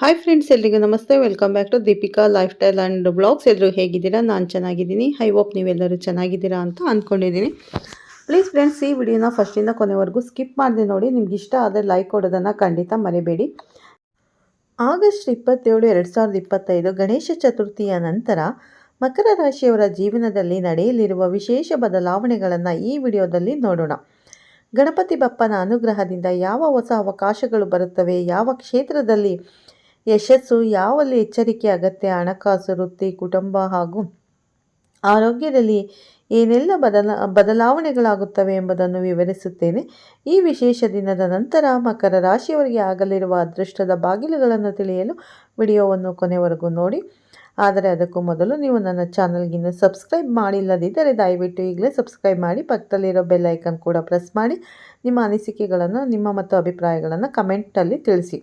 Hi friends ಎಲ್ರಿಗೂ ನಮಸ್ತೆ. Welcome back to Deepika lifestyle and blogs ಎಲ್ಲರೂ ಹೇಗಿದ್ದೀರಾ? ನಾನು ಚೆನ್ನಾಗಿದ್ದೀನಿ. ಐ ಹೋಪ್ ನೀವೆಲ್ಲರೂ ಚೆನ್ನಾಗಿದ್ದೀರಾ ಅಂತ ಅಂದ್ಕೊಂಡಿದ್ದೀನಿ ಪ್ಲೀಸ್ ಫ್ರೆಂಡ್ಸ್ ಈ ವಿಡಿಯೋನ ಫಸ್ಟಿಂದ ಕೊನೆವರೆಗೂ ಸ್ಕಿಪ್ ಮಾಡಿದೆ ನೋಡಿ. ನಿಮ್ಗೆ ಇಷ್ಟ ಆದರೆ ಲೈಕ್ ಕೊಡೋದನ್ನು ಖಂಡಿತ ಮರಿಬೇಡಿ. ಆಗಸ್ಟ್ ಇಪ್ಪತ್ತೇಳು, ಎರಡು ಸಾವಿರದ ಇಪ್ಪತ್ತೈದು ಗಣೇಶ ಚತುರ್ಥಿಯ ನಂತರ ಮಕರ ರಾಶಿಯವರ ಜೀವನದಲ್ಲಿ ನಡೆಯಲಿರುವ ವಿಶೇಷ ಬದಲಾವಣೆಗಳನ್ನು ಈ ವಿಡಿಯೋದಲ್ಲಿ ನೋಡೋಣ. ಗಣಪತಿ ಬಪ್ಪನ ಅನುಗ್ರಹದಿಂದ ಯಾವ ಹೊಸ ಅವಕಾಶಗಳು ಬರುತ್ತವೆ? ಯಾವ ಕ್ಷೇತ್ರದಲ್ಲಿ ಯಶಸ್ಸು ಯಾವಲ್ಲಿ ಎಚ್ಚರಿಕೆ, ಅಗತ್ಯ, ಹಣಕಾಸು, ವೃತ್ತಿ, ಕುಟುಂಬ ಹಾಗೂ ಆರೋಗ್ಯದಲ್ಲಿ ಏನೆಲ್ಲ ಬದಲ, ಬದಲಾವಣೆಗಳಾಗುತ್ತವೆ ಎಂಬುದನ್ನು ವಿವರಿಸುತ್ತೇನೆ. ಈ ವಿಶೇಷ ದಿನದ ನಂತರ ಮಕರ ರಾಶಿಯವರಿಗೆ ಆಗಲಿರುವ ಅದೃಷ್ಟದ ಬಾಗಿಲುಗಳನ್ನು ತಿಳಿಯಲು ವಿಡಿಯೋವನ್ನು ಕೊನೆವರೆಗೂ ನೋಡಿ. ಆದರೆ ಅದಕ್ಕೂ ಮೊದಲು ನೀವು ನನ್ನ ಚಾನಲ್ಗಿನ್ನು ಸಬ್ಸ್ಕ್ರೈಬ್ ಮಾಡಿಲ್ಲದಿದ್ದರೆ ದಯವಿಟ್ಟು ಈಗಲೇ ಸಬ್ಸ್ಕ್ರೈಬ್ ಮಾಡಿ, ಪಕ್ಕದಲ್ಲಿರೋ ಬೆಲ್ ಐಕನ್ ಕೂಡ ಪ್ರೆಸ್ ಮಾಡಿ. ನಿಮ್ಮ ಅನಿಸಿಕೆಗಳನ್ನು, ನಿಮ್ಮ ಮತ್ತು ಅಭಿಪ್ರಾಯಗಳನ್ನು ಕಮೆಂಟಲ್ಲಿ ತಿಳಿಸಿ.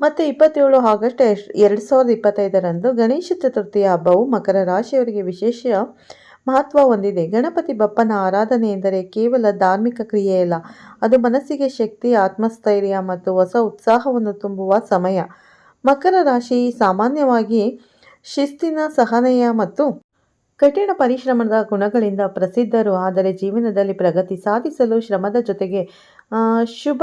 ಮತ್ತು ಇಪ್ಪತ್ತೇಳು ಆಗಸ್ಟ್ ಎರಡು ಸಾವಿರದ ಇಪ್ಪತ್ತೈದರಂದು ಗಣೇಶ ಚತುರ್ಥಿಯ ಹಬ್ಬವು ಮಕರ ರಾಶಿಯವರಿಗೆ ವಿಶೇಷ ಮಹತ್ವ ಹೊಂದಿದೆ. ಗಣಪತಿ ಬಪ್ಪನ ಆರಾಧನೆ ಎಂದರೆ ಕೇವಲ ಧಾರ್ಮಿಕ ಕ್ರಿಯೆಯಲ್ಲ ಅದು ಮನಸ್ಸಿಗೆ ಶಕ್ತಿ, ಆತ್ಮಸ್ಥೈರ್ಯ ಮತ್ತು ಹೊಸ ಉತ್ಸಾಹವನ್ನು ತುಂಬುವ ಸಮಯ. ಮಕರ ರಾಶಿ ಸಾಮಾನ್ಯವಾಗಿ ಶಿಸ್ತಿನ ಸಹನೆಯ ಮತ್ತು ಕಠಿಣ ಪರಿಶ್ರಮದ ಗುಣಗಳಿಂದ ಪ್ರಸಿದ್ಧರು, ಆದರೆ ಜೀವನದಲ್ಲಿ ಪ್ರಗತಿ ಸಾಧಿಸಲು ಶ್ರಮದ ಜೊತೆಗೆ ಶುಭ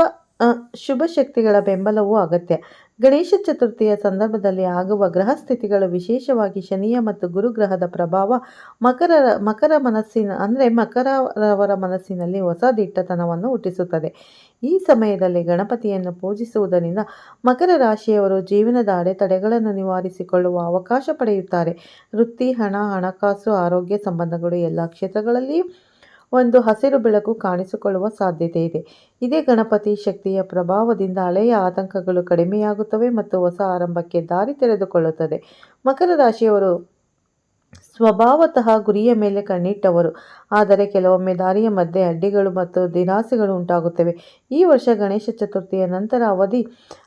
ಶುಭ ಶಕ್ತಿಗಳ ಬೆಂಬಲವೂ ಅಗತ್ಯ. ಗಣೇಶ ಚತುರ್ಥಿಯ ಸಂದರ್ಭದಲ್ಲಿ ಆಗುವ ಗ್ರಹ ಸ್ಥಿತಿಗಳು ವಿಶೇಷವಾಗಿ ಶನಿಯ ಮತ್ತು ಗುರುಗ್ರಹದ ಪ್ರಭಾವ ಮಕರ ಮಕರ ಮನಸ್ಸಿನ, ಅಂದರೆ ಮಕರವರ ಮನಸ್ಸಿನಲ್ಲಿ ಹೊಸ ದಿಟ್ಟತನವನ್ನು ಹುಟ್ಟಿಸುತ್ತದೆ. ಈ ಸಮಯದಲ್ಲಿ ಗಣಪತಿಯನ್ನು ಪೂಜಿಸುವುದರಿಂದ ಮಕರ ರಾಶಿಯವರು ಜೀವನದ ಅಡೆತಡೆಗಳನ್ನು ನಿವಾರಿಸಿಕೊಳ್ಳುವ ಅವಕಾಶ ಪಡೆಯುತ್ತಾರೆ. ವೃತ್ತಿ, ಹಣ, ಹಣಕಾಸು, ಆರೋಗ್ಯ ಸಂಬಂಧಗಳು ಎಲ್ಲ ಕ್ಷೇತ್ರಗಳಲ್ಲಿಯೂ ಒಂದು ಹಸಿರು ಬೆಳಕು ಕಾಣಿಸಿಕೊಳ್ಳುವ ಸಾಧ್ಯತೆ ಇದೆ. ಇದೇ ಗಣಪತಿ ಶಕ್ತಿಯ ಪ್ರಭಾವದಿಂದ ಹಳೆಯ ಆತಂಕಗಳು ಕಡಿಮೆಯಾಗುತ್ತವೆ ಮತ್ತು ಹೊಸ ಆರಂಭಕ್ಕೆ ದಾರಿ ತೆರೆದುಕೊಳ್ಳುತ್ತದೆ. ಮಕರ ರಾಶಿಯವರು ಸ್ವಭಾವತಃ ಗುರಿಯ ಮೇಲೆ ಕಣ್ಣಿಟ್ಟವರು. ಆದರೆ ಕೆಲವೊಮ್ಮೆ ದಾರಿಯ ಮಧ್ಯೆ ಅಡ್ಡಿಗಳು ಮತ್ತು ದಿನಾಸೆಗಳು ಉಂಟಾಗುತ್ತವೆ. ಈ ವರ್ಷ ಗಣೇಶ ಚತುರ್ಥಿಯ ನಂತರ ಅವಧಿ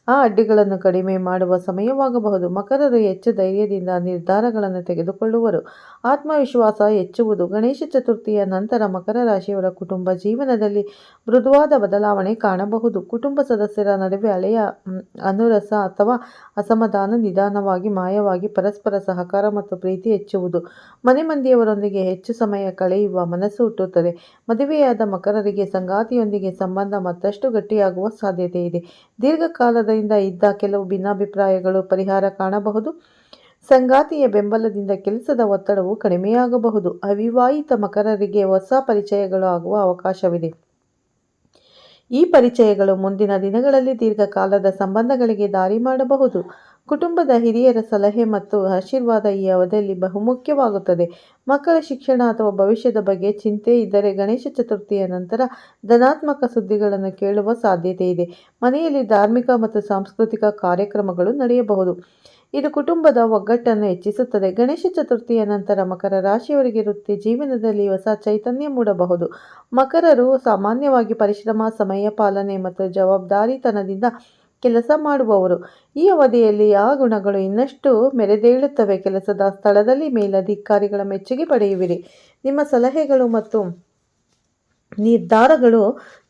ಆ ಅಡ್ಡಿಗಳನ್ನು ಕಡಿಮೆ ಮಾಡುವ ಸಮಯವಾಗಬಹುದು. ಮಕರರು ಹೆಚ್ಚು ಧೈರ್ಯದಿಂದ ನಿರ್ಧಾರಗಳನ್ನು ತೆಗೆದುಕೊಳ್ಳುವರು. ಆತ್ಮವಿಶ್ವಾಸ ಹೆಚ್ಚುವುದು. ಗಣೇಶ ಚತುರ್ಥಿಯ ನಂತರ ಮಕರ ರಾಶಿಯವರ ಕುಟುಂಬ ಜೀವನದಲ್ಲಿ ಮೃದುವಾದ ಬದಲಾವಣೆ ಕಾಣಬಹುದು. ಕುಟುಂಬ ಸದಸ್ಯರ ನಡುವೆ ಹಳೆಯ ಅನುರಸ ಅಥವಾ ಅಸಮಾಧಾನ ನಿಧಾನವಾಗಿ ಮಾಯವಾಗಿ ಪರಸ್ಪರ ಸಹಕಾರ ಮತ್ತು ಪ್ರೀತಿ ಹೆಚ್ಚುವುದು. ಮನೆ ಮಂದಿಯವರೊಂದಿಗೆ ಹೆಚ್ಚು ಸಮಯ ಕಳೆಯುವ ಮನಸ್ಸು ಹುಟ್ಟುತ್ತದೆ. ಮದುವೆಯಾದ ಮಕರರಿಗೆ ಸಂಗಾತಿಯೊಂದಿಗೆ ಸಂಬಂಧ ಮತ್ತಷ್ಟು ಗಟ್ಟಿಯಾಗುವ ಸಾಧ್ಯತೆ ಇದೆ. ದೀರ್ಘಕಾಲದಿಂದ ಇದ್ದ ಕೆಲವು ಭಿನ್ನಾಭಿಪ್ರಾಯಗಳು ಪರಿಹಾರ ಕಾಣಬಹುದು. ಸಂಗಾತಿಯ ಬೆಂಬಲದಿಂದ ಕೆಲಸದ ಒತ್ತಡವು ಕಡಿಮೆಯಾಗಬಹುದು. ಅವಿವಾಹಿತ ಮಕರರಿಗೆ ಹೊಸ ಪರಿಚಯಗಳು ಆಗುವ ಅವಕಾಶವಿದೆ. ಈ ಪರಿಚಯಗಳು ಮುಂದಿನ ದಿನಗಳಲ್ಲಿ ದೀರ್ಘಕಾಲದ ಸಂಬಂಧಗಳಿಗೆ ದಾರಿ ಮಾಡಬಹುದು. ಕುಟುಂಬದ ಹಿರಿಯರ ಸಲಹೆ ಮತ್ತು ಆಶೀರ್ವಾದ ಈ ಅವಧಿಯಲ್ಲಿ ಬಹುಮುಖ್ಯವಾಗುತ್ತದೆ. ಮಕ್ಕಳ ಶಿಕ್ಷಣ ಅಥವಾ ಭವಿಷ್ಯದ ಬಗ್ಗೆ ಚಿಂತೆ ಇದ್ದರೆ ಗಣೇಶ ಚತುರ್ಥಿಯ ನಂತರ ಧನಾತ್ಮಕ ಸುದ್ದಿಗಳನ್ನು ಕೇಳುವ ಸಾಧ್ಯತೆ ಇದೆ. ಮನೆಯಲ್ಲಿ ಧಾರ್ಮಿಕ ಮತ್ತು ಸಾಂಸ್ಕೃತಿಕ ಕಾರ್ಯಕ್ರಮಗಳು ನಡೆಯಬಹುದು. ಇದು ಕುಟುಂಬದ ಒಗ್ಗಟ್ಟನ್ನು ಹೆಚ್ಚಿಸುತ್ತದೆ. ಗಣೇಶ ಚತುರ್ಥಿಯ ನಂತರ ಮಕರ ರಾಶಿಯವರಿಗೆ ವೃತ್ತಿ ಜೀವನದಲ್ಲಿ ಹೊಸ ಚೈತನ್ಯ ಮೂಡಬಹುದು. ಮಕರರು ಸಾಮಾನ್ಯವಾಗಿ ಪರಿಶ್ರಮ, ಸಮಯ ಪಾಲನೆ ಮತ್ತು ಜವಾಬ್ದಾರಿತನದಿಂದ ಕೆಲಸ ಮಾಡುವವರು. ಈ ಅವಧಿಯಲ್ಲಿ ಆ ಗುಣಗಳು ಇನ್ನಷ್ಟು ಮೆರೆದೇಳುತ್ತವೆ. ಕೆಲಸದ ಸ್ಥಳದಲ್ಲಿ ಮೇಲಧಿಕಾರಿಗಳ ಮೆಚ್ಚುಗೆ ಪಡೆಯುವಿರಿ. ನಿಮ್ಮ ಸಲಹೆಗಳು ಮತ್ತು ನಿರ್ಧಾರಗಳು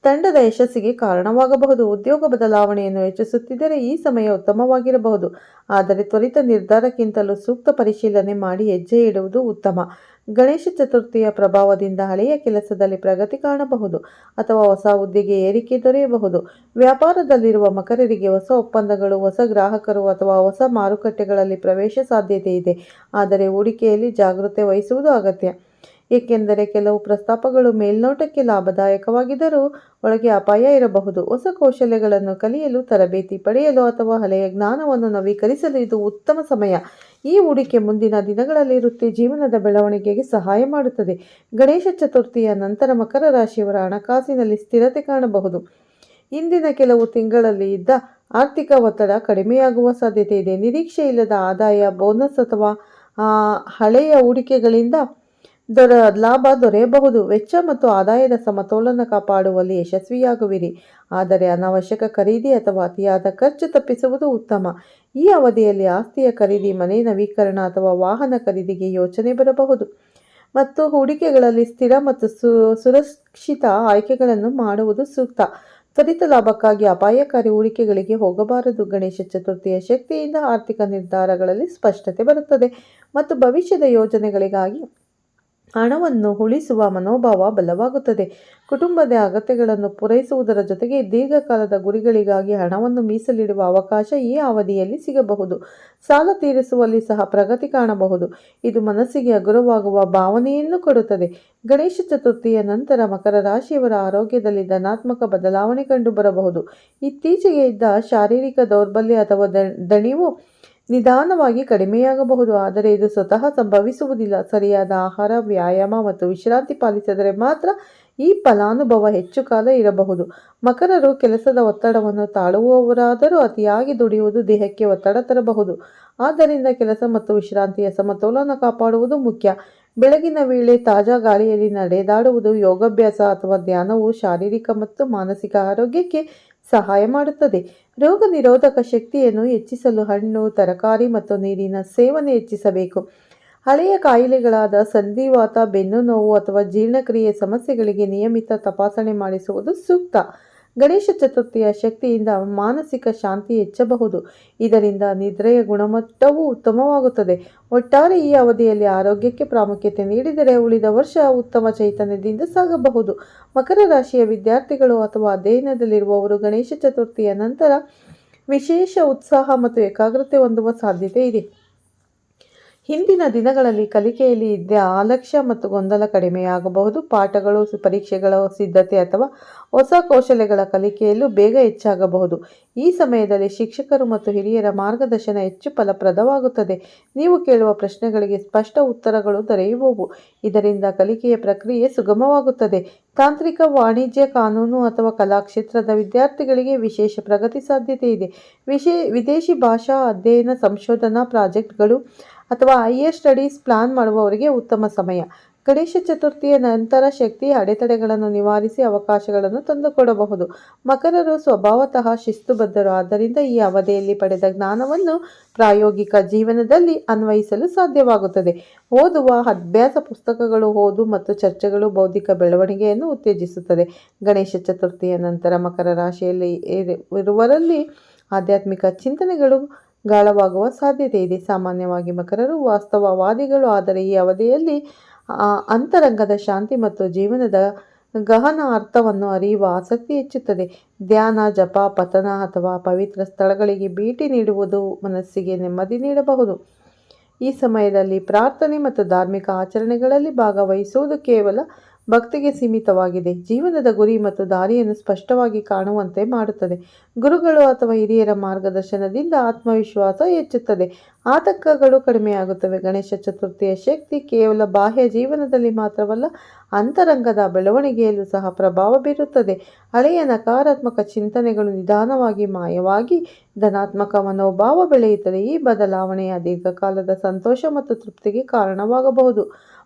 ತಂಡದ ಯಶಸ್ಸಿಗೆ ಕಾರಣವಾಗಬಹುದು. ಉದ್ಯೋಗ ಬದಲಾವಣೆಯನ್ನು ಹೆಚ್ಚಿಸುತ್ತಿದ್ದರೆ ಈ ಸಮಯ ಉತ್ತಮವಾಗಿರಬಹುದು. ಆದರೆ ತ್ವರಿತ ನಿರ್ಧಾರಕ್ಕಿಂತಲೂ ಸೂಕ್ತ ಪರಿಶೀಲನೆ ಮಾಡಿ ಹೆಜ್ಜೆ ಇಡುವುದು ಉತ್ತಮ. ಗಣೇಶ ಚತುರ್ಥಿಯ ಪ್ರಭಾವದಿಂದ ಹಳೆಯ ಕೆಲಸದಲ್ಲಿ ಪ್ರಗತಿ ಕಾಣಬಹುದು ಅಥವಾ ಹೊಸ ಹುದ್ದೆಗೆ ಏರಿಕೆ ದೊರೆಯಬಹುದು. ವ್ಯಾಪಾರದಲ್ಲಿರುವ ಮಕರರಿಗೆ ಹೊಸ ಒಪ್ಪಂದಗಳು, ಹೊಸ ಗ್ರಾಹಕರು ಅಥವಾ ಹೊಸ ಮಾರುಕಟ್ಟೆಗಳಲ್ಲಿ ಪ್ರವೇಶ ಸಾಧ್ಯತೆ ಇದೆ. ಆದರೆ ಹೂಡಿಕೆಯಲ್ಲಿ ಜಾಗೃತೆ ವಹಿಸುವುದು ಅಗತ್ಯ. ಏಕೆಂದರೆ ಕೆಲವು ಪ್ರಸ್ತಾಪಗಳು ಮೇಲ್ನೋಟಕ್ಕೆ ಲಾಭದಾಯಕವಾಗಿದ್ದರೂ ಒಳಗೆ ಅಪಾಯ ಇರಬಹುದು. ಹೊಸ ಕೌಶಲ್ಯಗಳನ್ನು ಕಲಿಯಲು, ತರಬೇತಿ ಪಡೆಯಲು ಅಥವಾ ಹಳೆಯ ಜ್ಞಾನವನ್ನು ನವೀಕರಿಸಲು ಇದು ಉತ್ತಮ ಸಮಯ. ಈ ಹೂಡಿಕೆ ಮುಂದಿನ ದಿನಗಳಲ್ಲಿ ವೃತ್ತಿ ಜೀವನದ ಬೆಳವಣಿಗೆಗೆ ಸಹಾಯ ಮಾಡುತ್ತದೆ. ಗಣೇಶ ಚತುರ್ಥಿಯ ನಂತರ ಮಕರ ರಾಶಿಯವರ ಹಣಕಾಸಿನಲ್ಲಿ ಸ್ಥಿರತೆ ಕಾಣಬಹುದು. ಇಂದಿನ ಕೆಲವು ತಿಂಗಳಲ್ಲಿ ಇದ್ದ ಆರ್ಥಿಕ ಒತ್ತಡ ಕಡಿಮೆಯಾಗುವ ಸಾಧ್ಯತೆ ಇದೆ. ನಿರೀಕ್ಷೆ ಇಲ್ಲದ ಆದಾಯ, ಬೋನಸ್ ಅಥವಾ ಹಳೆಯ ಹೂಡಿಕೆಗಳಿಂದ ದೊರ ಲಾಭ ದೊರೆಯಬಹುದು. ವೆಚ್ಚ ಮತ್ತು ಆದಾಯದ ಸಮತೋಲನ ಕಾಪಾಡುವಲ್ಲಿ ಯಶಸ್ವಿಯಾಗುವಿರಿ. ಆದರೆ ಅನಾವಶ್ಯಕ ಖರೀದಿ ಅಥವಾ ಅತಿಯಾದ ಖರ್ಚು ತಪ್ಪಿಸುವುದು ಉತ್ತಮ. ಈ ಅವಧಿಯಲ್ಲಿ ಆಸ್ತಿಯ ಖರೀದಿ, ಮನೆ ನವೀಕರಣ ಅಥವಾ ವಾಹನ ಖರೀದಿಗೆ ಯೋಚನೆ ಬರಬಹುದು. ಮತ್ತು ಹೂಡಿಕೆಗಳಲ್ಲಿ ಸ್ಥಿರ ಮತ್ತು ಸುರಕ್ಷಿತ ಆಯ್ಕೆಗಳನ್ನು ಮಾಡುವುದು ಸೂಕ್ತ. ತ್ವರಿತ ಲಾಭಕ್ಕಾಗಿ ಅಪಾಯಕಾರಿ ಹೂಡಿಕೆಗಳಿಗೆ ಹೋಗಬಾರದು. ಗಣೇಶ ಚತುರ್ಥಿಯ ಶಕ್ತಿಯಿಂದ ಆರ್ಥಿಕ ನಿರ್ಧಾರಗಳಲ್ಲಿ ಸ್ಪಷ್ಟತೆ ಬರುತ್ತದೆ. ಮತ್ತು ಭವಿಷ್ಯದ ಯೋಜನೆಗಳಿಗಾಗಿ ಹಣವನ್ನು ಉಳಿಸುವ ಮನೋಭಾವ ಬಲವಾಗುತ್ತದೆ. ಕುಟುಂಬದ ಅಗತ್ಯಗಳನ್ನು ಪೂರೈಸುವುದರ ಜೊತೆಗೆ ದೀರ್ಘಕಾಲದ ಗುರಿಗಳಿಗಾಗಿ ಹಣವನ್ನು ಮೀಸಲಿಡುವ ಅವಕಾಶ ಈ ಅವಧಿಯಲ್ಲಿ ಸಿಗಬಹುದು. ಸಾಲ ತೀರಿಸುವಲ್ಲಿ ಸಹ ಪ್ರಗತಿ ಕಾಣಬಹುದು. ಇದು ಮನಸ್ಸಿಗೆ ಹಗುರವಾಗುವ ಭಾವನೆಯನ್ನು ಕೊಡುತ್ತದೆ. ಗಣೇಶ ಚತುರ್ಥಿಯ ನಂತರ ಮಕರ ರಾಶಿಯವರ ಆರೋಗ್ಯದಲ್ಲಿ ಧನಾತ್ಮಕ ಬದಲಾವಣೆ ಕಂಡುಬರಬಹುದು. ಇತ್ತೀಚೆಗೆ ಇದ್ದ ಶಾರೀರಿಕ ದೌರ್ಬಲ್ಯ ಅಥವಾ ದಣಿವು ನಿಧಾನವಾಗಿ ಕಡಿಮೆಯಾಗಬಹುದು, ಆದರೆ ಇದು ಸ್ವತಃ ಸಂಭವಿಸುವುದಿಲ್ಲ. ಸರಿಯಾದ ಆಹಾರ, ವ್ಯಾಯಾಮ ಮತ್ತು ವಿಶ್ರಾಂತಿ ಪಾಲಿಸಿದರೆ ಮಾತ್ರ ಈ ಫಲಾನುಭವ ಹೆಚ್ಚು ಕಾಲ ಇರಬಹುದು. ಮಕರರು ಕೆಲಸದ ಒತ್ತಡವನ್ನು ತಾಳುವವರಾದರೂ ಅತಿಯಾಗಿ ದುಡಿಯುವುದು ದೇಹಕ್ಕೆ ಒತ್ತಡ ತರಬಹುದು. ಆದ್ದರಿಂದ ಕೆಲಸ ಮತ್ತು ವಿಶ್ರಾಂತಿಯ ಸಮತೋಲನ ಕಾಪಾಡುವುದು ಮುಖ್ಯ. ಬೆಳಗಿನ ವೇಳೆ ತಾಜಾ ಗಾಳಿಯಲ್ಲಿ ನಡೆದಾಡುವುದು ಯೋಗಾಭ್ಯಾಸ ಅಥವಾ ಧ್ಯಾನವು ಶಾರೀರಿಕ ಮತ್ತು ಮಾನಸಿಕ ಆರೋಗ್ಯಕ್ಕೆ ಸಹಾಯ ಮಾಡುತ್ತದೆ. ರೋಗ ನಿರೋಧಕ ಶಕ್ತಿಯನ್ನು ಹೆಚ್ಚಿಸಲು ಹಣ್ಣು, ತರಕಾರಿ ಮತ್ತು ನೀರಿನ ಸೇವನೆ ಹೆಚ್ಚಿಸಬೇಕು. ಹಳೆಯ ಕಾಯಿಲೆಗಳಾದ ಸಂಧಿವಾತ, ಬೆನ್ನು ನೋವು ಅಥವಾ ಜೀರ್ಣಕ್ರಿಯೆ ಸಮಸ್ಯೆಗಳಿಗೆ ನಿಯಮಿತ ತಪಾಸಣೆ ಮಾಡಿಸುವುದು ಸೂಕ್ತ. ಗಣೇಶ ಚತುರ್ಥಿಯ ಶಕ್ತಿಯಿಂದ ಮಾನಸಿಕ ಶಾಂತಿ ಹೆಚ್ಚಬಹುದು. ಇದರಿಂದ ನಿದ್ರೆಯ ಗುಣಮಟ್ಟವೂ ಉತ್ತಮವಾಗುತ್ತದೆ. ಒಟ್ಟಾರೆ ಈ ಅವಧಿಯಲ್ಲಿ ಆರೋಗ್ಯಕ್ಕೆ ಪ್ರಾಮುಖ್ಯತೆ ನೀಡಿದರೆ ಉಳಿದ ವರ್ಷ ಉತ್ತಮ ಚೈತನ್ಯದಿಂದ ಸಾಗಬಹುದು. ಮಕರ ರಾಶಿಯ ವಿದ್ಯಾರ್ಥಿಗಳು ಅಥವಾ ಅಧ್ಯಯನದಲ್ಲಿರುವವರು ಗಣೇಶ ಚತುರ್ಥಿಯ ನಂತರ ವಿಶೇಷ ಉತ್ಸಾಹ ಮತ್ತು ಏಕಾಗ್ರತೆ ಹೊಂದುವ ಸಾಧ್ಯತೆ ಇದೆ. ಹಿಂದಿನ ದಿನಗಳಲ್ಲಿ ಕಲಿಕೆಯಲ್ಲಿ ಇದ್ದ ಆಲಕ್ಷ್ಯ ಮತ್ತು ಗೊಂದಲ ಕಡಿಮೆಯಾಗಬಹುದು. ಪಾಠಗಳು, ಪರೀಕ್ಷೆಗಳ ಸಿದ್ಧತೆ ಅಥವಾ ಹೊಸ ಕೌಶಲ್ಯಗಳ ಕಲಿಕೆಯಲ್ಲೂ ಬೇಗ ಹೆಚ್ಚಾಗಬಹುದು. ಈ ಸಮಯದಲ್ಲಿ ಶಿಕ್ಷಕರು ಮತ್ತು ಹಿರಿಯರ ಮಾರ್ಗದರ್ಶನ ಹೆಚ್ಚು ಫಲಪ್ರದವಾಗುತ್ತದೆ. ನೀವು ಕೇಳುವ ಪ್ರಶ್ನೆಗಳಿಗೆ ಸ್ಪಷ್ಟ ಉತ್ತರಗಳು ದೊರೆಯುವವು. ಇದರಿಂದ ಕಲಿಕೆಯ ಪ್ರಕ್ರಿಯೆ ಸುಗಮವಾಗುತ್ತದೆ. ತಾಂತ್ರಿಕ ವಾಣಿಜ್ಯ ಕಾನೂನು ಅಥವಾ ಕಲಾಕ್ಷೇತ್ರದ ವಿದ್ಯಾರ್ಥಿಗಳಿಗೆ ವಿಶೇಷ ಪ್ರಗತಿ ಸಾಧ್ಯತೆ ಇದೆ. ವಿಶೇ, ವಿದೇಶಿ ಭಾಷಾ ಅಧ್ಯಯನ, ಸಂಶೋಧನಾ ಪ್ರಾಜೆಕ್ಟ್ಗಳು ಅಥವಾ ಹೈಯರ್ ಸ್ಟಡೀಸ್ ಪ್ಲಾನ್ ಮಾಡುವವರಿಗೆ ಉತ್ತಮ ಸಮಯ. ಗಣೇಶ ಚತುರ್ಥಿಯ ನಂತರ ಶಕ್ತಿ ಅಡೆತಡೆಗಳನ್ನು ನಿವಾರಿಸಿ ಅವಕಾಶಗಳನ್ನು ತಂದುಕೊಡಬಹುದು. ಮಕರರು ಸ್ವಭಾವತಃ ಶಿಸ್ತುಬದ್ಧರು. ಆದ್ದರಿಂದ ಈ ಅವಧಿಯಲ್ಲಿ ಪಡೆದ ಜ್ಞಾನವನ್ನು ಪ್ರಾಯೋಗಿಕ ಜೀವನದಲ್ಲಿ ಅನ್ವಯಿಸಲು ಸಾಧ್ಯವಾಗುತ್ತದೆ. ಓದುವ, ಅಭ್ಯಾಸ ಪುಸ್ತಕಗಳು ಓದು ಮತ್ತು ಚರ್ಚೆಗಳು ಬೌದ್ಧಿಕ ಬೆಳವಣಿಗೆಯನ್ನು ಉತ್ತೇಜಿಸುತ್ತದೆ. ಗಣೇಶ ಚತುರ್ಥಿಯ ನಂತರ ಮಕರ ರಾಶಿಯಲ್ಲಿ ಇರುವರಲ್ಲಿ ಆಧ್ಯಾತ್ಮಿಕ ಚಿಂತನೆಗಳು ಗಾಳವಾಗುವ ಸಾಧ್ಯತೆ ಇದೆ. ಸಾಮಾನ್ಯವಾಗಿ ಮಕರರು ವಾಸ್ತವವಾದಿಗಳು, ಆದರೆ ಈ ಅವಧಿಯಲ್ಲಿ ಅಂತರಂಗದ ಶಾಂತಿ ಮತ್ತು ಜೀವನದ ಗಹನ ಅರ್ಥವನ್ನು ಅರಿಯುವ ಆಸಕ್ತಿ ಹೆಚ್ಚುತ್ತದೆ. ಧ್ಯಾನ, ಜಪ ಪತನ ಅಥವಾ ಪವಿತ್ರ ಸ್ಥಳಗಳಿಗೆ ಭೇಟಿ ನೀಡುವುದು ಮನಸ್ಸಿಗೆ ನೆಮ್ಮದಿ ನೀಡಬಹುದು. ಈ ಸಮಯದಲ್ಲಿ ಪ್ರಾರ್ಥನೆ ಮತ್ತು ಧಾರ್ಮಿಕ ಆಚರಣೆಗಳಲ್ಲಿ ಭಾಗವಹಿಸುವುದು ಕೇವಲ ಭಕ್ತಿಗೆ ಸೀಮಿತವಾಗಿದೆ. ಜೀವನದ ಗುರಿ ಮತ್ತು ದಾರಿಯನ್ನು ಸ್ಪಷ್ಟವಾಗಿ ಕಾಣುವಂತೆ ಮಾಡುತ್ತದೆ. ಗುರುಗಳು ಅಥವಾ ಹಿರಿಯರ ಮಾರ್ಗದರ್ಶನದಿಂದ ಆತ್ಮವಿಶ್ವಾಸ ಹೆಚ್ಚುತ್ತದೆ. ಆತಂಕಗಳು ಕಡಿಮೆಯಾಗುತ್ತವೆ ಗಣೇಶ ಚತುರ್ಥಿಯ ಶಕ್ತಿ ಕೇವಲ ಬಾಹ್ಯ ಜೀವನದಲ್ಲಿ ಮಾತ್ರವಲ್ಲ, ಅಂತರಂಗದ ಬೆಳವಣಿಗೆಯಲ್ಲೂ ಸಹ ಪ್ರಭಾವ ಬೀರುತ್ತದೆ. ಹಳೆಯ ನಕಾರಾತ್ಮಕ ಚಿಂತನೆಗಳು ನಿಧಾನವಾಗಿ ಮಾಯವಾಗಿ ಧನಾತ್ಮಕ ಮನೋಭಾವ ಬೆಳೆಯುತ್ತದೆ. ಈ ಬದಲಾವಣೆಯ ದೀರ್ಘಕಾಲದ ಸಂತೋಷ ಮತ್ತು ತೃಪ್ತಿಗೆ ಕಾರಣವಾಗಬಹುದು.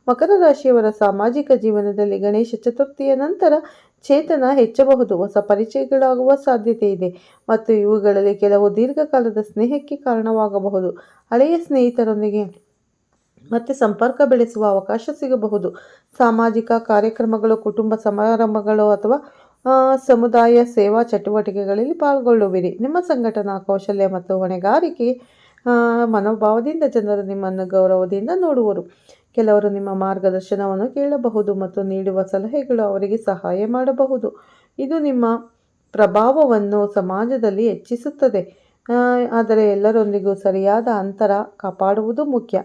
ಮಕರ ರಾಶಿಯವರ ಸಾಮಾಜಿಕ ಜೀವನದಲ್ಲಿ ಗಣೇಶ ಚತುರ್ಥಿಯ ನಂತರ ಚೇತನ ಹೆಚ್ಚಬಹುದು, ಹೊಸ ಪರಿಚಯಗಳಾಗುವ ಸಾಧ್ಯತೆ ಇದೆ ಮತ್ತು ಇವುಗಳಲ್ಲಿ ಕೆಲವು ದೀರ್ಘಕಾಲದ ಸ್ನೇಹಕ್ಕೆ ಕಾರಣವಾಗಬಹುದು. ಹಳೆಯ ಸ್ನೇಹಿತರೊಂದಿಗೆ ಮತ್ತೆ ಸಂಪರ್ಕ ಬೆಳೆಸುವ ಅವಕಾಶ ಸಿಗಬಹುದು. ಸಾಮಾಜಿಕ ಕಾರ್ಯಕ್ರಮಗಳು, ಕುಟುಂಬ ಸಮಾರಂಭಗಳು ಅಥವಾ ಸಮುದಾಯ ಸೇವಾ ಚಟುವಟಿಕೆಗಳಲ್ಲಿ ಪಾಲ್ಗೊಳ್ಳುವಿರಿ. ನಿಮ್ಮ ಸಂಘಟನಾ ಕೌಶಲ್ಯ ಮತ್ತು ಹೊಣೆಗಾರಿಕೆ ಮನೋಭಾವದಿಂದ ಜನರು ನಿಮ್ಮನ್ನು ಗೌರವದಿಂದ ನೋಡುವರು. ಕೆಲವರು ನಿಮ್ಮ ಮಾರ್ಗದರ್ಶನವನ್ನು ಕೇಳಬಹುದು ಮತ್ತು ನೀಡುವ ಸಲಹೆಗಳು ಅವರಿಗೆ ಸಹಾಯ ಮಾಡಬಹುದು. ಇದು ನಿಮ್ಮ ಪ್ರಭಾವವನ್ನು ಸಮಾಜದಲ್ಲಿ ಹೆಚ್ಚಿಸುತ್ತದೆ. ಆದರೆ ಎಲ್ಲರೊಂದಿಗೂ ಸರಿಯಾದ ಅಂತರ ಕಾಪಾಡುವುದು ಮುಖ್ಯ.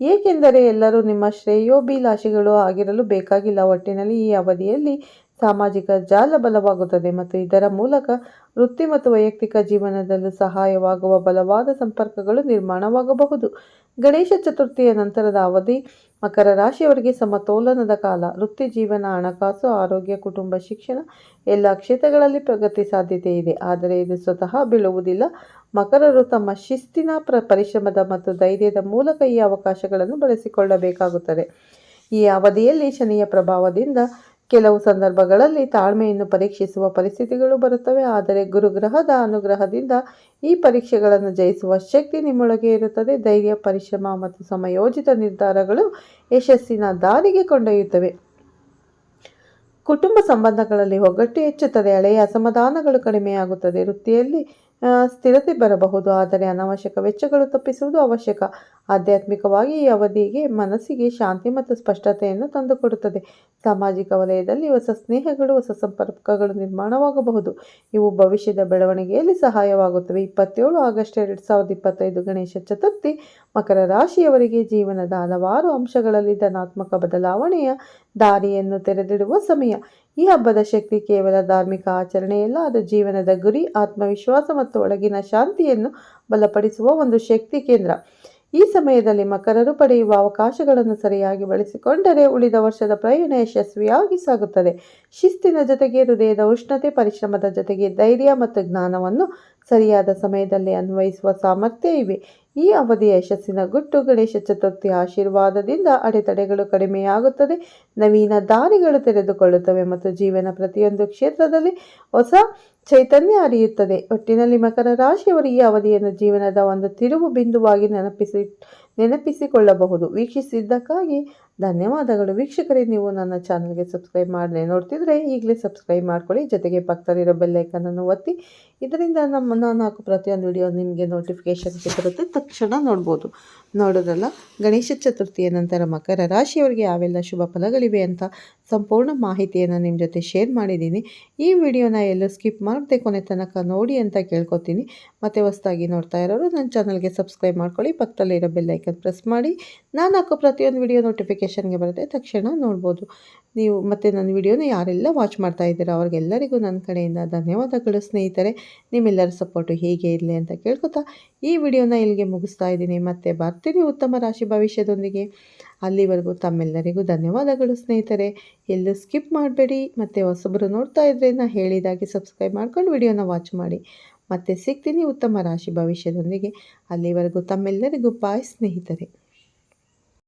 ಏಕೆಂದರೆ ಎಲ್ಲರೂ ನಿಮ್ಮ ಶ್ರೇಯೋಭಿಲಾಷಿಗಳು ಆಗಿರಲು ಬೇಕಾಗಿಲ್ಲ. ಒಟ್ಟಿನಲ್ಲಿ ಈ ಅವಧಿಯಲ್ಲಿ ಸಾಮಾಜಿಕ ಜಾಲ ಬಲವಾಗುತ್ತದೆ ಮತ್ತು ಇದರ ಮೂಲಕ ವೃತ್ತಿ ಮತ್ತು ವೈಯಕ್ತಿಕ ಜೀವನದಲ್ಲೂ ಸಹಾಯವಾಗುವ ಬಲವಾದ ಸಂಪರ್ಕಗಳು ನಿರ್ಮಾಣವಾಗಬಹುದು. ಗಣೇಶ ಚತುರ್ಥಿಯ ನಂತರದ ಅವಧಿ, ಮಕರ ರಾಶಿಯವರಿಗೆ ಸಮತೋಲನದ ಕಾಲ. ವೃತ್ತಿ ಜೀವನ, ಹಣಕಾಸು, ಆರೋಗ್ಯ, ಕುಟುಂಬ, ಶಿಕ್ಷಣ ಎಲ್ಲ ಕ್ಷೇತ್ರಗಳಲ್ಲಿ ಪ್ರಗತಿ ಸಾಧ್ಯತೆ ಇದೆ. ಆದರೆ ಇದು ಸ್ವತಃ ಬೀಳುವುದಿಲ್ಲ. ಮಕರರು ತಮ್ಮ ಶಿಸ್ತಿನ ಪ್ರ ಪರಿಶ್ರಮದ ಮತ್ತು ಧೈರ್ಯದ ಮೂಲಕ ಈ ಅವಕಾಶಗಳನ್ನು ಬಳಸಿಕೊಳ್ಳಬೇಕಾಗುತ್ತದೆ. ಈ ಅವಧಿಯಲ್ಲಿ ಶನಿಯ ಪ್ರಭಾವದಿಂದ ಕೆಲವು ಸಂದರ್ಭಗಳಲ್ಲಿ ತಾಳ್ಮೆಯನ್ನು ಪರೀಕ್ಷಿಸುವ ಪರಿಸ್ಥಿತಿಗಳು ಬರುತ್ತವೆ, ಆದರೆ ಗುರುಗ್ರಹದ ಅನುಗ್ರಹದಿಂದ ಈ ಪರೀಕ್ಷೆಗಳನ್ನು ಜಯಿಸುವ ಶಕ್ತಿ ನಿಮ್ಮೊಳಗೆ ಇರುತ್ತದೆ. ಧೈರ್ಯ, ಪರಿಶ್ರಮ ಮತ್ತು ಸಮಯೋಚಿತ ನಿರ್ಧಾರಗಳು ಯಶಸ್ಸಿನ ದಾರಿಗೆ ಕೊಂಡೊಯ್ಯುತ್ತವೆ. ಕುಟುಂಬ ಸಂಬಂಧಗಳಲ್ಲಿ ಒಗ್ಗಟ್ಟು ಹೆಚ್ಚುತ್ತದೆ, ಹಳೆಯ ಅಸಮಾಧಾನಗಳು ಕಡಿಮೆಯಾಗುತ್ತದೆ. ವೃತ್ತಿಯಲ್ಲಿ ಸ್ಥಿರತೆ ಬರಬಹುದು. ಆದರೆ ಅನಾವಶ್ಯಕ ವೆಚ್ಚಗಳು ತಪ್ಪಿಸುವುದು ಅವಶ್ಯಕ. ಆಧ್ಯಾತ್ಮಿಕವಾಗಿ ಈ ಅವಧಿಗೆ ಮನಸ್ಸಿಗೆ ಶಾಂತಿ ಮತ್ತು ಸ್ಪಷ್ಟತೆಯನ್ನು ತಂದುಕೊಡುತ್ತದೆ. ಸಾಮಾಜಿಕ ವಲಯದಲ್ಲಿ ಹೊಸ ಸ್ನೇಹಗಳು, ಹೊಸ ಸಂಪರ್ಕಗಳು ನಿರ್ಮಾಣವಾಗಬಹುದು. ಇವು ಭವಿಷ್ಯದ ಬೆಳವಣಿಗೆಯಲ್ಲಿ ಸಹಾಯವಾಗುತ್ತವೆ. ಇಪ್ಪತ್ತೇಳು ಆಗಸ್ಟ್ ಎರಡು ಸಾವಿರದ ಇಪ್ಪತ್ತೈದು ಗಣೇಶ ಚತುರ್ಥಿ ಮಕರ ರಾಶಿಯವರಿಗೆ ಜೀವನದ ಹಲವಾರು ಅಂಶಗಳಲ್ಲಿ ಧನಾತ್ಮಕ ಬದಲಾವಣೆಯ ದಾರಿಯನ್ನು ತೆರೆದಿಡುವ ಸಮಯ. ಈ ಹಬ್ಬದ ಶಕ್ತಿ ಕೇವಲ ಧಾರ್ಮಿಕ ಆಚರಣೆಯಲ್ಲ, ಅದು ಜೀವನದ ಗುರಿ, ಆತ್ಮವಿಶ್ವಾಸ ಮತ್ತು ಒಳಗಿನ ಶಾಂತಿಯನ್ನು ಬಲಪಡಿಸುವ ಒಂದು ಶಕ್ತಿ ಕೇಂದ್ರ. ಈ ಸಮಯದಲ್ಲಿ ಮಕರರು ಪಡೆಯುವ ಅವಕಾಶಗಳನ್ನು ಸರಿಯಾಗಿ ಬಳಸಿಕೊಂಡರೆ ಉಳಿದ ವರ್ಷದ ಪ್ರಯಾಣ ಯಶಸ್ವಿಯಾಗಿ ಸಾಗುತ್ತದೆ. ಶಿಸ್ತಿನ ಜೊತೆಗೆ ಹೃದಯದ ಉಷ್ಣತೆ, ಪರಿಶ್ರಮದ ಜೊತೆಗೆ ಧೈರ್ಯ ಮತ್ತು ಜ್ಞಾನವನ್ನು ಸರಿಯಾದ ಸಮಯದಲ್ಲಿ ಅನ್ವಯಿಸುವ ಸಾಮರ್ಥ್ಯ ಇವೆ. ಈ ಅವಧಿಯ ಯಶಸ್ಸಿನ ಗುಟ್ಟು ಗಣೇಶ ಚತುರ್ಥಿ ಆಶೀರ್ವಾದದಿಂದ ಅಡೆತಡೆಗಳು ಕಡಿಮೆಯಾಗುತ್ತದೆ. ನವೀನ ದಾರಿಗಳು ತೆರೆದುಕೊಳ್ಳುತ್ತವೆ ಮತ್ತು ಜೀವನ ಪ್ರತಿಯೊಂದು ಕ್ಷೇತ್ರದಲ್ಲಿ ಹೊಸ ಚೈತನ್ಯ ಅರಿಯುತ್ತದೆ. ಒಟ್ಟಿನಲ್ಲಿ ಮಕರ ರಾಶಿಯವರು ಈ ಅವಧಿಯನ್ನು ಜೀವನದ ಒಂದು ತಿರುವು ಬಿಂದುವಾಗಿ ನೆನಪಿಸಿ ನೆನಪಿಸಿಕೊಳ್ಳಬಹುದು. ವೀಕ್ಷಿಸಿದ್ದಕ್ಕಾಗಿ ಧನ್ಯವಾದಗಳು. ವೀಕ್ಷಕರೇ, ನೀವು ನನ್ನ ಚಾನಲ್ಗೆ ಸಬ್ಸ್ಕ್ರೈಬ್ ಮಾಡಲೇ ನೋಡ್ತಿದ್ರೆ ಈಗಲೇ ಸಬ್ಸ್ಕ್ರೈಬ್ ಮಾಡ್ಕೊಳ್ಳಿ. ಜೊತೆಗೆ ಪಕ್ಕದಲ್ಲಿರೋ ಬೆಲ್ಲೈಕನನ್ನು ಒತ್ತಿ. ಇದರಿಂದ ನಮ್ಮ ನಾನು ಹಾಕೋ ಪ್ರತಿಯೊಂದು ವಿಡಿಯೋ ನಿಮಗೆ ನೋಟಿಫಿಕೇಷನ್ಗೆ ಸಿಗುತ್ತೆ ತಕ್ಷಣ ನೋಡ್ಬೋದು. ನೋಡೋದಲ್ಲ, ಗಣೇಶ ಚತುರ್ಥಿಯ ನಂತರ ಮಕರ ರಾಶಿಯವರಿಗೆ ಯಾವೆಲ್ಲ ಶುಭ ಫಲಗಳಿವೆ ಅಂತ ಸಂಪೂರ್ಣ ಮಾಹಿತಿಯನ್ನು ನಿಮ್ಮ ಜೊತೆ ಶೇರ್ ಮಾಡಿದ್ದೀನಿ. ಈ ವಿಡಿಯೋನ ಎಲ್ಲೂ ಸ್ಕಿಪ್ ಮಾಡದೆ ಕೊನೆ ತನಕ ನೋಡಿ ಅಂತ ಕೇಳ್ಕೊತೀನಿ. ಮತ್ತು ಹೊಸ್ದಾಗಿ ನೋಡ್ತಾ ಇರೋರು ನನ್ನ ಚಾನಲ್ಗೆ ಸಬ್ಸ್ಕ್ರೈಬ್ ಮಾಡ್ಕೊಳ್ಳಿ. ಪಕ್ಕದಲ್ಲಿರೋ ಬೆಲ್ಲೈಕನ್ ಪ್ರೆಸ್ ಮಾಡಿ. ನಾನು ಹಾಕೋ ಪ್ರತಿಯೊಂದು ವಿಡಿಯೋ ನೋಟಿಫಿಕೇಷನ್ಗೆ ಬರುತ್ತೆ, ತಕ್ಷಣ ನೋಡ್ಬೋದು. ನೀವು ಮತ್ತು ನನ್ನ ವಿಡಿಯೋನ ಯಾರೆಲ್ಲ ವಾಚ್ ಮಾಡ್ತಾ ಇದ್ದೀರಾ, ಅವ್ರಿಗೆಲ್ಲರಿಗೂ ನನ್ನ ಕಡೆಯಿಂದ ಧನ್ಯವಾದಗಳು ಸ್ನೇಹಿತರೆ. ನಿಮ್ಮೆಲ್ಲರ ಸಪೋರ್ಟು ಹೇಗೆ ಇರಲಿ ಅಂತ ಕೇಳ್ಕೊತಾ ಈ ವಿಡಿಯೋನ ಇಲ್ಲಿಗೆ ಮುಗಿಸ್ತಾ ಇದ್ದೀನಿ. ಮತ್ತೆ ಬರ್ತೀನಿ ಉತ್ತಮ ರಾಶಿ ಭವಿಷ್ಯದೊಂದಿಗೆ. ಅಲ್ಲಿವರೆಗೂ ತಮ್ಮೆಲ್ಲರಿಗೂ ಧನ್ಯವಾದಗಳು ಸ್ನೇಹಿತರೆ. ಎಲ್ಲೂ ಸ್ಕಿಪ್ ಮಾಡಬೇಡಿ. ಮತ್ತು ಹೊಸಬರು ನೋಡ್ತಾ ಇದ್ದರೆ ನಾನು ಹೇಳಿದಾಗೆ ಸಬ್ಸ್ಕ್ರೈಬ್ ಮಾಡ್ಕೊಂಡು ವಿಡಿಯೋನ ವಾಚ್ ಮಾಡಿ. ಮತ್ತೆ ಸಿಗ್ತೀನಿ ಉತ್ತಮ ರಾಶಿ ಭವಿಷ್ಯದೊಂದಿಗೆ. ಅಲ್ಲಿವರೆಗೂ ತಮ್ಮೆಲ್ಲರಿಗೂ ಬಾಯ್ ಸ್ನೇಹಿತರೆ.